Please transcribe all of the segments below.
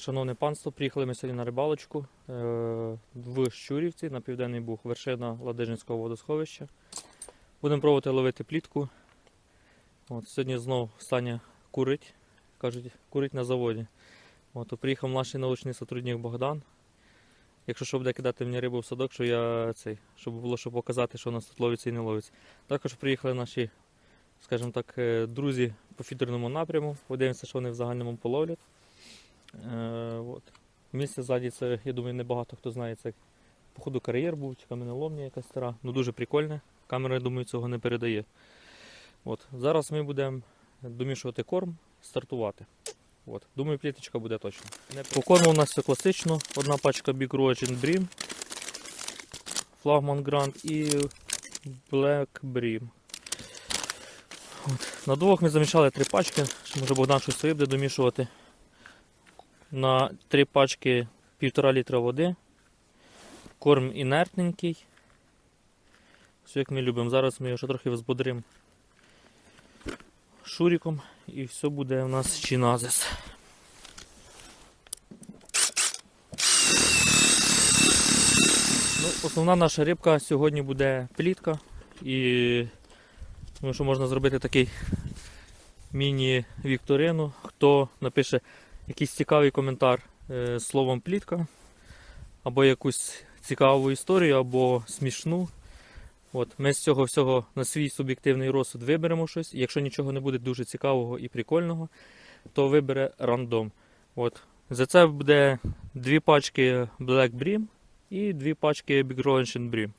Шановне панство, приїхали ми сьогодні на рибалочку е, в Щурівці на Південний Буг, вершина Ладижинського водосховища. Будемо пробувати ловити плітку. От, сьогодні знову Саня курить, кажуть, курить на заводі. От, приїхав наш научний сотрудник Богдан. Якщо що буде кидати мені рибу в садок, що я цей, щоб було що показати, що у нас тут ловиться і не ловиться. Також приїхали наші, скажімо так, е, друзі по фідерному напряму. Подивимося, що вони в загальному половлять. Е, от. Місце ззаді це, я думаю, небагато хто знає. Це походу кар'єр був, чи каменоломня якась стара. Ну дуже прикольне. Камера, я думаю, цього не передає. От. Зараз ми будемо домішувати корм, стартувати. От. Думаю, пліточка буде точно. По корму у нас все класично. Одна пачка Big Roach Bream, Flagman Grand і Black Bream. От. На двох ми замішали три пачки. Може Богдан щось своє буде домішувати. На три пачки півтора літра води. Корм інертненький. Все як ми любимо. Зараз ми його ще трохи взбодримо шуріком і все буде у нас чиназис. Ну, основна наша рибка сьогодні буде плітка. І ну, що можна зробити такий міні-вікторину. Хто напише якийсь цікавий коментар е, з словом плітка, або якусь цікаву історію, або смішну. От, ми з цього всього на свій суб'єктивний розсуд виберемо щось. І якщо нічого не буде дуже цікавого і прикольного, то вибере рандом. От. За це буде дві пачки Black Brim і дві пачки Big Roach Brim.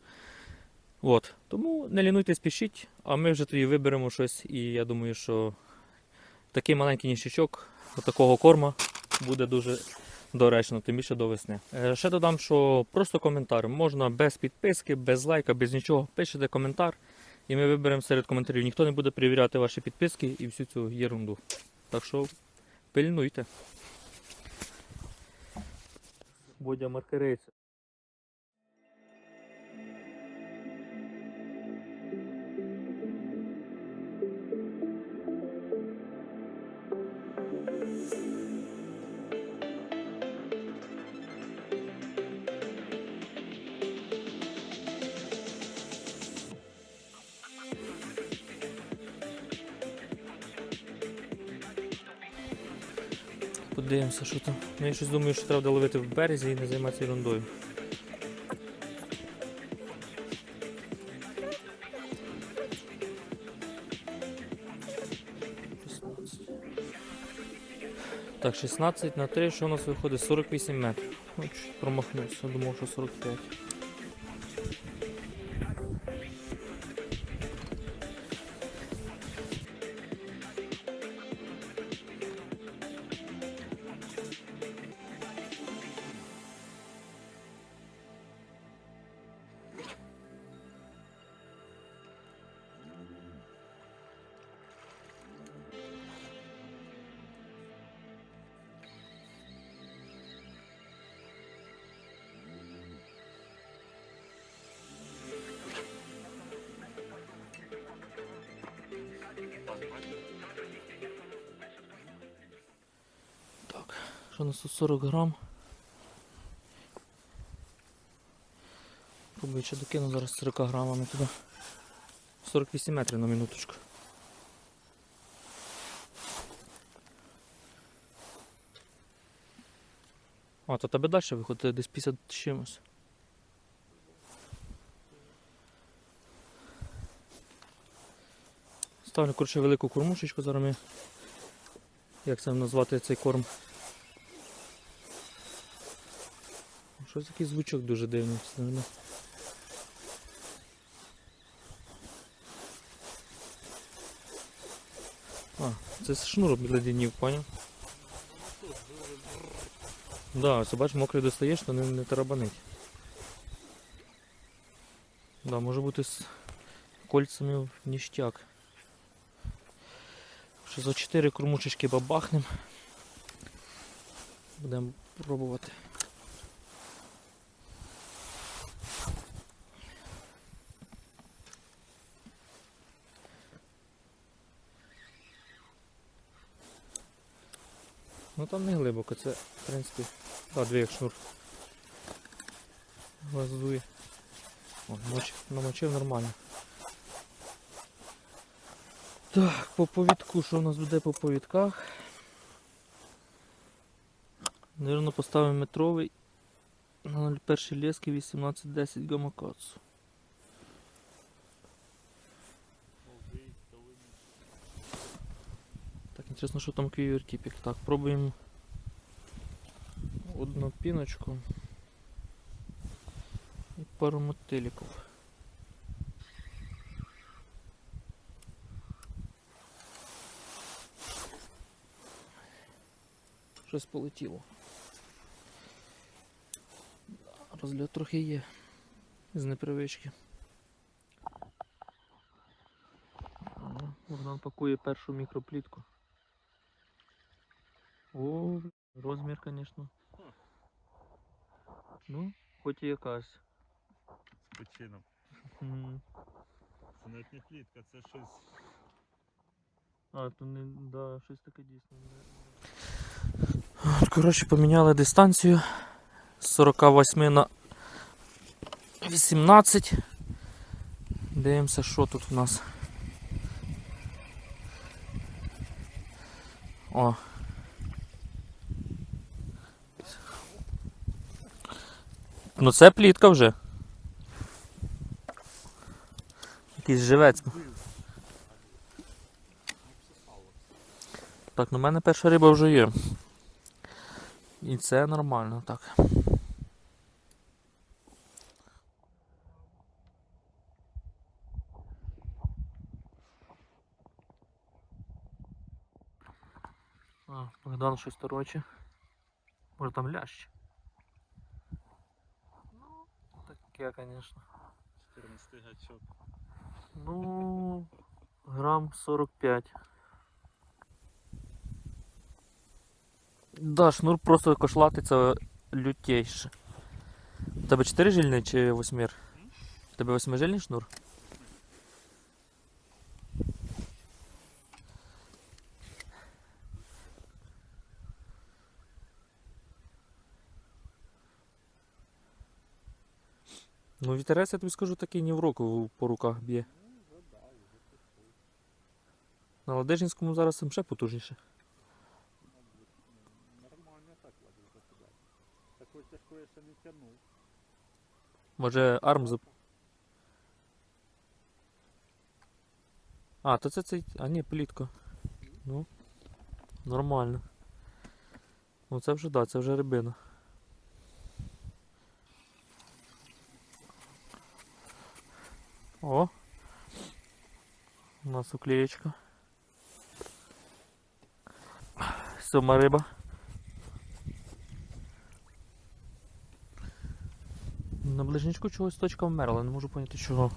От. Тому не лінуйтесь, пишіть, а ми вже тоді виберемо щось. І я думаю, що такий маленький ніщичок такого корма буде дуже доречно, тим більше до весни. Е, Ще додам, що просто коментар можна без підписки, без лайка, без нічого. Пишете коментар, і ми виберемо серед коментарів. Ніхто не буде перевіряти ваші підписки і всю цю єрунду. Так що пильнуйте. Бодя маркерейця. Подивимося, що там. Ну, я щось думаю, що треба ловити в березі і не займатися ерундою. Так, 16 на 3, що у нас виходить? 48 метрів. Ну, промахнувся, думав, що 45. Так, що у нас тут 40 грам. Пробую ще докину зараз 40 грамами туди. 48 метрів на минуточку. А, то тебе далі виходить десь 50 чимось. Ставлю коротше велику кормушечку, зараз ми як це назвати цей корм. Щось такий звучок дуже дивний. А, це шнур обледенів, поняв? Да, ось бачиш, мокрий достаєш, то не, не тарабанить. Да, може бути з кольцями ніштяк. Що за 4 кормушечки бабахнем. Будемо пробувати. От там не глибоко, це в принципі. Да, дві як шнур. Глазує. О, намочив, нормально. Так, по повідку, що у нас буде по повідках? Наверно, поставимо метровий на 01 лески 1810 гамакацу. Так, інтересно, що там квівер-кіпік. Так, пробуємо одну піночку і пару мотиліків. Щось полетіло. Розльот трохи є з непривички. Богдан пакує першу мікроплітку. О, розмір, звісно. Ну, хоч і якась. з почином. Це навіть не плітка, це щось. А, то не, да, щось таке дійсно. Коротше, поміняли дистанцію з 48 на 18. Дивимося, що тут в нас. О. Ну це плітка вже. Якийсь живець. Так, ну в мене перша риба вже є. І це нормально, так. А, Богдан щось тороче. Може там лящ. Таке, звісно. 14 гачок. Ну, грам 45. Да, шнур просто кошлатиться лютейше. У тебе 4 жильний чи восьмір? У тебе восьмижильний шнур? Ну, вітерець, я тобі скажу, такий ні в року по руках б'є. На Ладижинському зараз там ще потужніше. Нормально так ладно закидати. Такої тяжкої ще не тягнув. Може арм зап... А, то це цей. А ні, плітко. Ну. Нормально. Ну це вже да, це вже рибина. О! У нас уклеєчка. Сьома риба. На ближничку чогось точка вмерла, не можу поняти чого.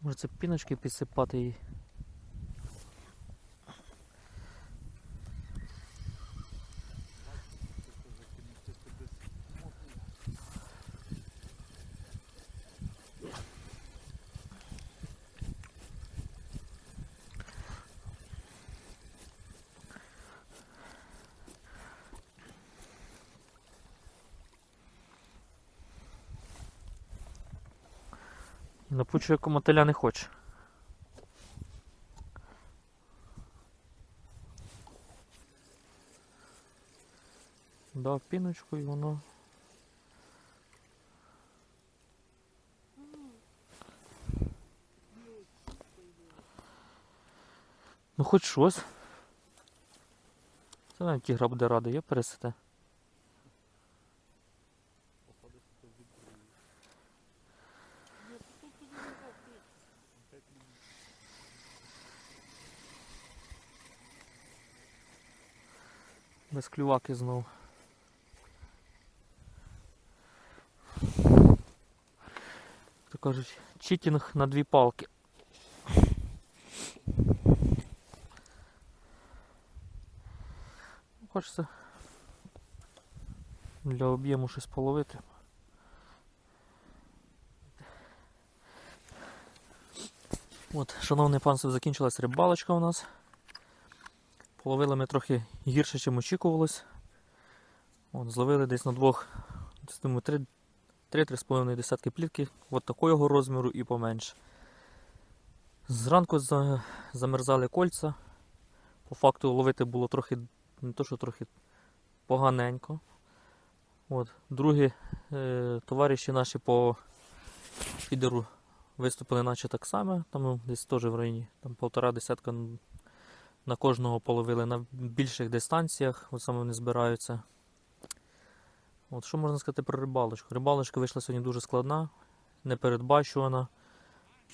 Може це піночки підсипати їй. Напучу, як мотиля не хоче. Дав піночку і воно. Ну хоч щось. Це навіть тігра буде рада, є пересете. Без клюваки знов. То кажуть, читінг на дві палки. Хочеться для об'єму щось половити. От, шановне панство, закінчилась рибалочка у нас. Половили ми трохи гірше, ніж очікувалось. От, зловили десь на двох, думаю, 3-3,5 десятки плітки, от такого розміру і поменше. Зранку за, замерзали кольця. По факту ловити було трохи, не то що трохи поганенько. От. Другі е, товариші наші по фідеру виступили наче так само, там ну, десь теж в районі, там полтора десятка на кожного половили на більших дистанціях, от саме вони збираються. От що можна сказати про рибалочку? Рибалочка вийшла сьогодні дуже складна, непередбачувана,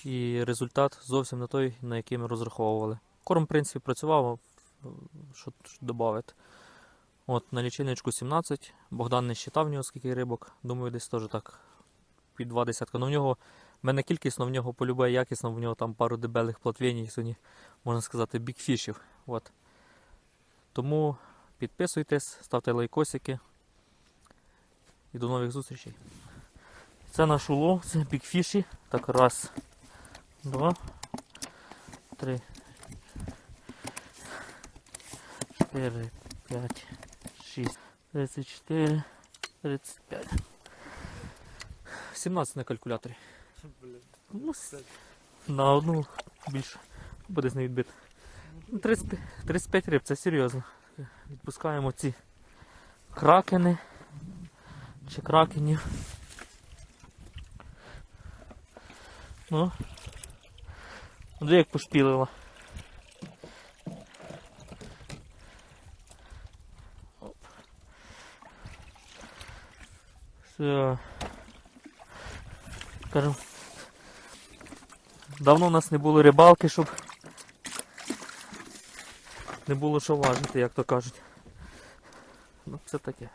і результат зовсім не той, на який ми розраховували. Корм, в принципі, працював, що, додати. От, на лічильничку 17, Богдан не считав в нього скільки рибок, думаю, десь теж так під два десятка. Ну в нього, в мене кількісно, в нього полюбає якісно, в нього там пару дебелих сьогодні, можна сказати, бікфішів. От. Тому підписуйтесь, ставте лайкосики. І до нових зустрічей. Це наш улов, це бікфіші. Так, раз, два, три, чотири, п'ять, шість, тридцять чотири, тридцять п'ять. 17 на калькуляторі. Ну, на одну більше. Буде з неї відбити. Ну, 35, 35 риб, це серйозно. Відпускаємо ці кракени чи кракенів. Ну. Де як пошпілила. Оп. Все. Кажем, давно у нас не було рибалки, щоб не було що важити, як то кажуть. Ну, це таке.